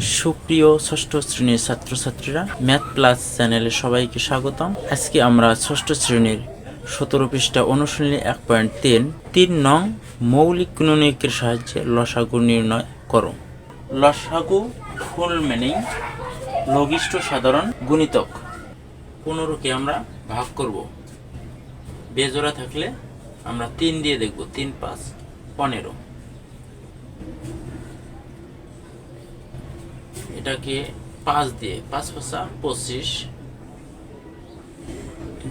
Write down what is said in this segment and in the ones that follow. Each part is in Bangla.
সুপ্রিয় ষষ্ঠ শ্রেণির ছাত্রছাত্রীরা ম্যাথ প্লাস চ্যানেলে সবাইকে স্বাগতম। আজকে আমরা ষষ্ঠ শ্রেণির সতেরো পৃষ্ঠা অনুশীলনী এক পয়েন্ট তিন তিন নং মৌলিক গুণনীয়কের সাহায্যে লসাগু নির্ণয় করো। লসাগু ফুল মিনিং লঘিষ্ঠ সাধারণ গুণিতক। পনেরোকে আমরা ভাগ করব। বেজোড়া থাকলে আমরা তিন দিয়ে দেখব, তিন পাঁচ, পনেরো। এটাকে পাঁচ দিয়ে, পাঁচ পাঁচা পঁচিশ।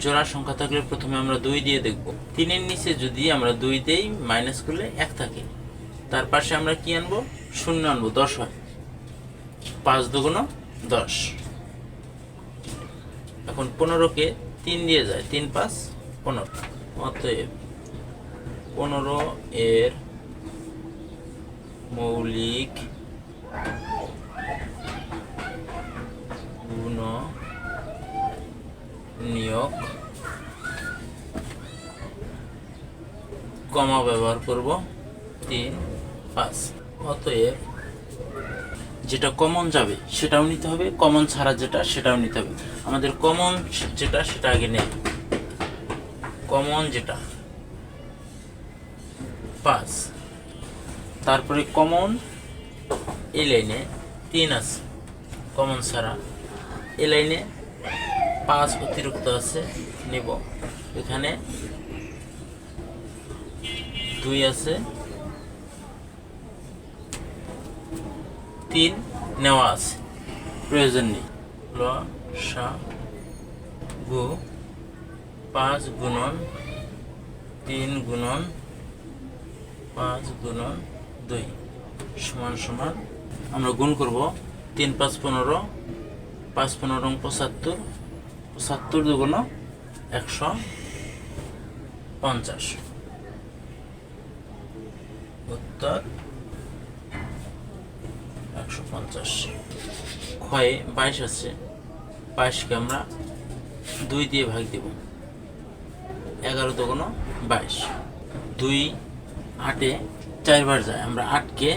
জোড়া সংখ্যা থাকলে প্রথমে আমরা দুই দিয়ে দেখব। তিনের নিচে যদি আমরা দুই দেই, মাইনাস করলে এক থাকে। তার পাশে আমরা কি আনব? শূন্য আনব, দশ হয়। পাঁচ দুগুণ দশ। এখন পনেরোকে তিন দিয়ে যায়, তিন পাঁচ পনেরো। অতএব পনেরো এর মৌলিক গুণ নিয়োগ কমা ব্যবহার করব। তিন, পাঁচ। অতএব যেটা কমন যাবে, সেটাও নিতে হবে। কমন ছাড়া যেটা, সেটাও নিতে হবে। আমাদের কমন যেটা, সেটা আগে নেই। কমন যেটা। পাঁচ। তারপরে কমন এই লাইনে তিন আছে। কমন ছাড়া এই লাইনে পাঁচ অতিরিক্ত আছে নিব। এখানে দুই আছে তিন নেওয়া আছে। প্রয়োজন নেই। ল সা গু পাঁচ গুণন তিন গুণন পাঁচ গুণন দুই। সমান সমান। আমরা গুণ করব তিন পাঁচ পনেরো পাঁচ পনেরো পঁচাত্তর পঁচাত্তর দুগুণ একশো পঞ্চাশ। উত্তর একশো পঞ্চাশ। ক্ষয়ে বাইশ আছে, বাইশকে আমরা দুই দিয়ে ভাগ দেব। এগারো দুগুণ বাইশ। দুই আটে চারবার যায়, আমরা আটকে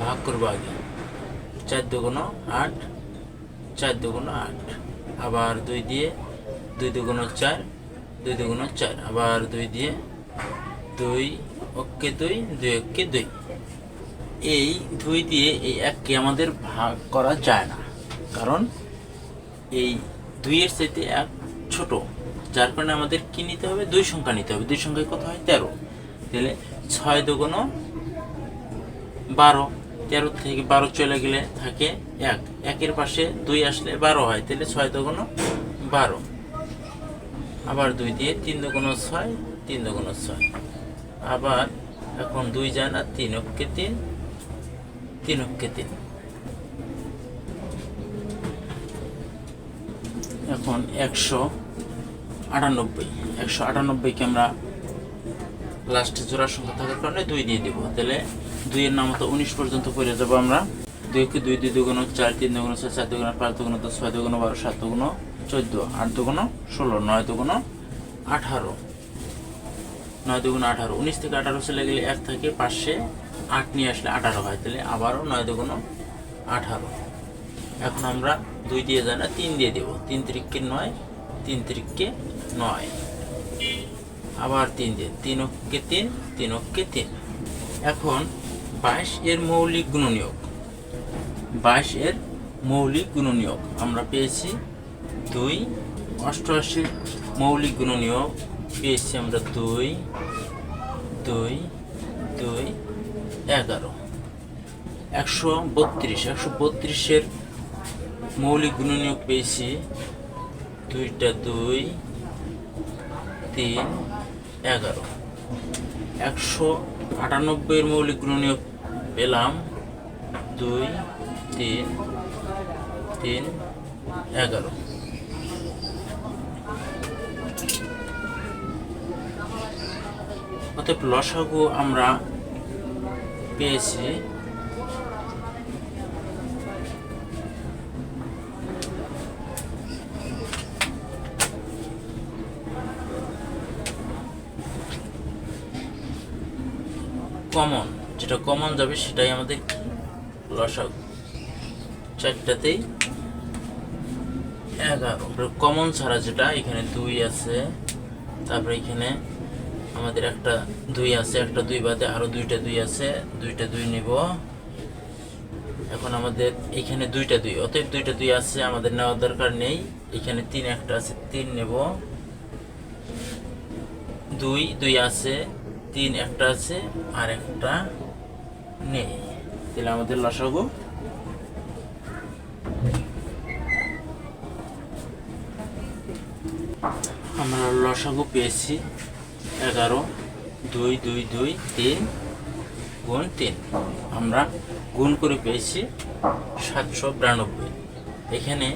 ভাগ করব আগে। চার দুগুণ আট, চার দুগুণ আট। আবার দুই দিয়ে দুই দুগুণ চার, দুই দুগুণ চার। আবার দুই দিয়ে দুই অক্কে দুই দুই অক্কে দুই। এই দুই দিয়ে এই এককে আমাদের ভাগ করা যায় না। কারণ এই দুইয়ের চাইতে এক ছোট, যার কারণে আমাদের কি নিতে হবে? দুই সংখ্যা নিতে হবে। দুই সংখ্যায় কত হয়? তেরো। তাহলে ছয় দুগুণ বারো। তেরো থেকে বারো চলে গেলে থাকে এক। একের পাশে দুই আসলে বারো হয়, তাহলে ছয় দুগুণ বারো। আবার দুই দিয়ে তিন দুগুণ ছয়, তিন দুগুণ ছয়। আবার এখন দুই যায় না তিন অক্ষে তিন তিন অক্ষে তিন। এখন একশো আটানব্বই। একশো আটানব্বইকে আমরা লাস্টে জোড়ার সংখ্যা থাকার কারণে দুই দিয়ে দিব। তাহলে দুইয়ের নাম মতো উনিশ পর্যন্ত পড়ে যাব আমরা। দুইকে দুই দুই দুগুণ চার, তিন দুগুণ ছয় চার, দুগুণ পাঁচ দুগুণ দশ ছয়, দুগুণ বারো, সাত দুগুণ চোদ্দ, আট দুগুণ ষোলো, নয় দুগুণ আঠারো। নয় দুগুণ আঠারো। উনিশ থেকে আঠারো চলে গেলে এক থেকে পাশে আট নিয়ে আসলে আঠারো হয়। তাহলে আবারও নয় দুগুণ আঠারো। এখন আমরা দুই দিয়ে যায় না তিন দিয়ে দেবো। তিন তিরিককে নয়, তিন তিরিককে নয়। আবার তিন দিন তিন অক্ষে তিন তিন অক্ষে তিন। এখন বাইশ এর মৌলিক গুণনীয়ক। বাইশ এর মৌলিক গুণনীয়ক আমরা পেয়েছি দুই। অষ্টআশির মৌলিক গুণনীয়ক পেয়েছি আমরা দুই দুই দুই, এগারো। একশো বত্রিশ, একশো বত্রিশের মৌলিক গুণনীয়ক পেয়েছি। দুইটা দুই, তিন এগারো। একশো আটানব্বইয়ের মৌলিক গ্রহণীয় পেলাম দুই তিন তিন এগারো। অতএব লসাগু আমরা পেয়েছি কমন যেটা কমন যাবে সেটাই আমাদের লসাগু। চারটাতেই এগারো। কমন ছাড়া যেটা, এখানে দুই আছে, তারপরে এখানে আমাদের একটা দুই আছে, একটা দুই বাদে আরও দুইটা দুই আছে, দুইটা দুই নিব। এখন আমাদের এখানে দুইটা দুই, অতএব দুইটা দুই আছে, আমাদের নেওয়ার দরকার নেই। এখানে তিন একটা আছে, তিন নেব। দুই দুই আছে তিন একটা আছে, আর একটা নেই। তাহলে আমাদের লসাগু? আমরা লসাগু পেয়েছি এগারো, দুই দুই দুই, তিন, গুণ তিন। আমরা গুণ করে পেয়েছি সাতশো বিরানব্বই। এখানে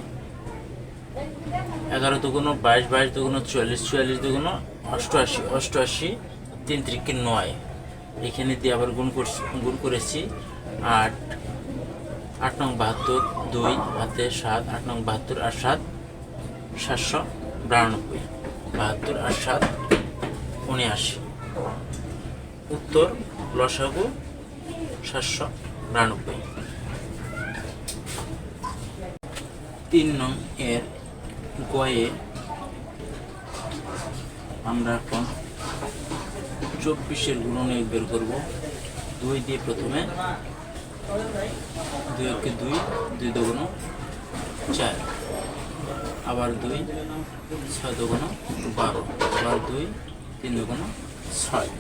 এগারো দুগুণ বাইশ বাইশ দুগুণ চুয়াল্লিশ চুয়াল্লিশ দুগুণ অষ্টআশি অষ্টআশি তিন ত্রিকে নয়। এখানে দিয়ে আবার গুণ করছি, গুণ করেছি আট আট নং বাহাত্তর, দুই, হাতে সাত, আট নং বাহাত্তর আর সাত, সাতশো বিরানব্বই, বাহাত্তর আর সাত, উনআশি। উত্তর লসাগু, সাতশো বিরানব্বই। তিন নং এর গয়ে আমরা এখন চব্বিশের গুণনীয় বের করব। দুই দিয়ে প্রথমে দুই একে দুই দুই দুগুণ চার। আবার দুই, ছয় দুগুণ বারো। আবার দুই, তিন দুগুণ ছয়।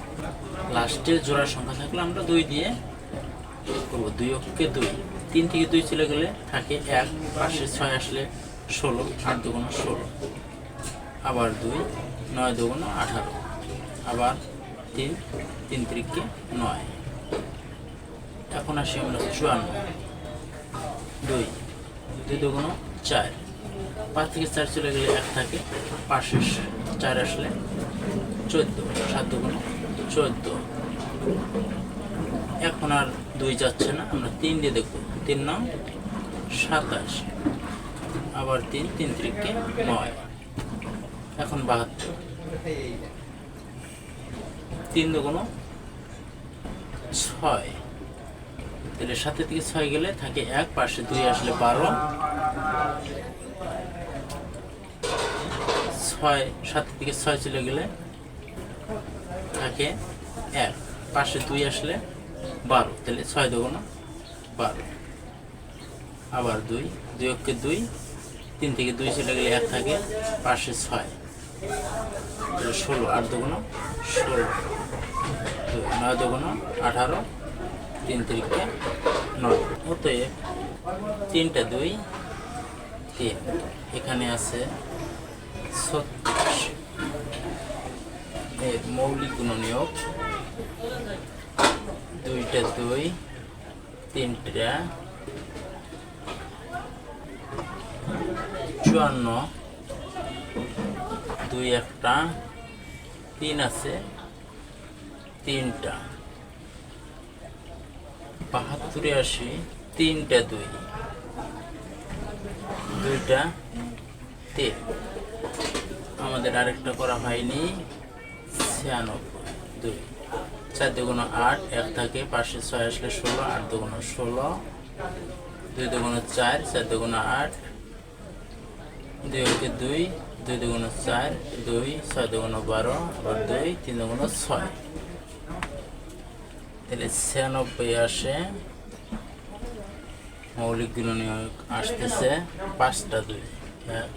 লাস্টে জোড়ার সংখ্যা থাকলে আমরা দুই দিয়ে করব। দুই অক্ষে দুই। তিন থেকে দুই চলে গেলে থাকে এক, পাশে ছয় আসলে ষোলো, আট দুগুণ ষোলো। আবার দুই, নয় দুগুণ আঠারো। আবার তিন তিন তিরিকে নয়। এখন আসি আমরা চুয়ান্ন। দুই দুই দুগুণ চার। পাঁচ থেকে চার চলে গেলে এক থাকে পাশে চার আসলে চোদ্দ, সাত দুগুণ চোদ্দ। এখন আর দুই যাচ্ছে না, আমরা তিন দিয়ে দেখব। তিন নাম সাতাশ। আবার তিন তিন ত্রিকে নয়। এখন বাহাত্তর। তিন দুগুণ ছয়। তাহলে সাথে থেকে ছয় গেলে থাকে এক পাশে দুই আসলে বারো। ছয় সাত থেকে ছয় চলে গেলে থাকে এক পাশে দুই আসলে বারো। তাহলে ছয় দুগুণ বারো। আবার দুই দুই অক্ষে দুই, তিন থেকে দুই চলে গেলে এক থাকে পাশে ছয়। তাহলে ষোলো, আট দুগুণ ষোলো। নয় দুগুণ আঠারো, তিন তিরিকে নয়। অতএব তিনটা দুই, তিন। এখানে আছে ছত্রিশ। মৌলিক গুণনীয়ক দুইটা দুই, তিনটা চুয়ান্ন। দুই একটা, তিন আছে। তিনটা। বাহাত্তরে আসি, তিনটা দুই। দুইটা তিন আমাদের আরেকটা করা হয়নি, ছিয়ানব্বই। দুই। চার দুগুণ আট, এক থাকে পাশে ছয় আসলে ষোলো, আট দুগুণ ষোলো। দুই দুগুণ চার চার দুগুণ আট। দুই একে দুই দুই দুগুণ চার, দুই, ছয় দুগুণ বারো, আবার দুই, তিন দুগুণ ছয়। তাহলে ছিয়ানব্বই আসে। মৌলিক গুণনীয় আসতেছে। পাঁচটা দুই, এক,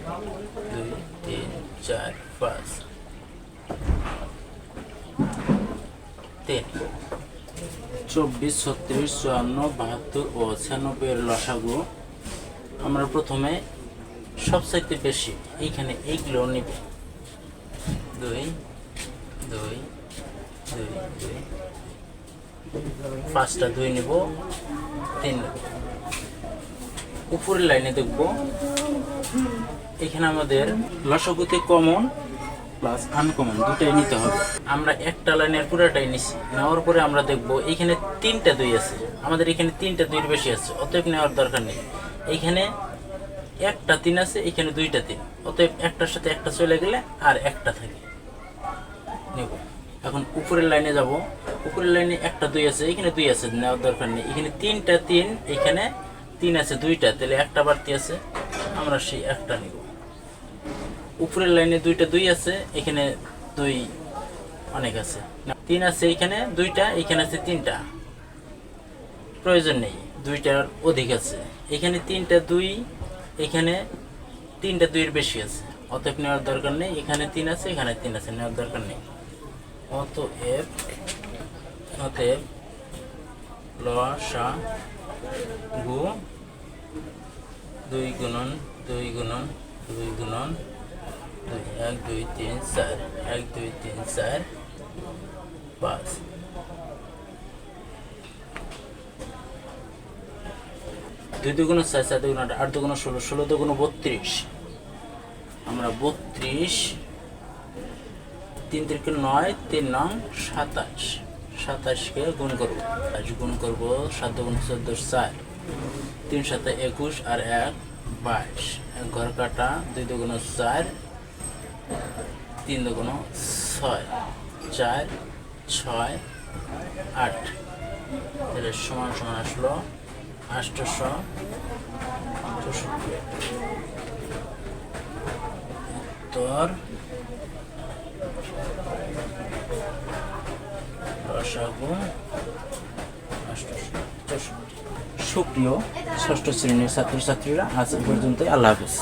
দুই, তিন, চার, পাঁচ। তিন। চব্বিশ, ছত্রিশ, চুয়ান্ন, বাহাত্তর ও ছিয়ানব্বই এর লসাগু আমরা প্রথমে সবচাইতে বেশি এইখানে এইগুলো নিব। দুই দুই দুই দুই পাঁচটা দুই নিব, তিন। নেব উপরের লাইনে দেখব। এখানে আমাদের লসগুতে কমন প্লাস আনকমন দুটাই নিতে হবে। আমরা একটা লাইনের পুরোটাই নিছি। নেওয়ার পরে আমরা দেখব এখানে তিনটা দুই আছে। আমাদের এখানে তিনটা দুইয়ের বেশি আছে, অতএব নেওয়ার দরকার নেই। এইখানে একটা তিন আছে, এখানে দুইটা তিন। অতএব একটার সাথে একটা চলে গেলে আর একটা থাকে। নেব। এখন উপরের লাইনে যাব। উপরের লাইনে একটা, দুই আছে, এখানে দুই আছে, নেওয়ার দরকার নেই। এখানে তিনটা তিন, এখানে তিন আছে, দুইটা। তাহলে একটা বাড়তি আছে, আমরা সেই একটা নিব। উপরের লাইনে দুইটা, দুই আছে, এখানে দুই অনেক আছে। তিন আছে এখানে, দুইটা, এখানে আছে তিনটা। প্রয়োজন নেই, দুইটার অধিক আছে। এখানে তিনটা, দুই, এখানে তিনটা, দুইয়ের বেশি আছে। অতএব নেওয়ার দরকার নেই, এখানে তিন আছে, এখানে তিন আছে, নেওয়ার দরকার নেই। অতএব অতএব ল সা গু দুই গুণন দুই গুণন দুই গুণন, দুই, এক, দুই, তিন, চার, এক, দুই, তিন, চার, পাঁচ। দুই দুগুণ চার চার দুগুণ আট আট দুগুণ ষোলো ষোলো দুগুণ বত্রিশ। আমরা বত্রিশ তিন তিরিকে নয়, তিন নং সাতাশ। সাতাশকে গুণ করব। আজ গুণ করব সাত গুণ চোদ্দ চার। তিন সাথে একুশ আর এক বাইশ। ঘর কাটা দুই দুগুণ চার, তিন দুগুণ ছয়। চার, ছয়, আট। তাহলে সমান সমান আসলো আষ্টশো চৌষট্টি। উত্তর সুপ্রিয় ষষ্ঠ শ্রেণির ছাত্রছাত্রীরা আজ পর্যন্ত আল্লাহ হাফিজ।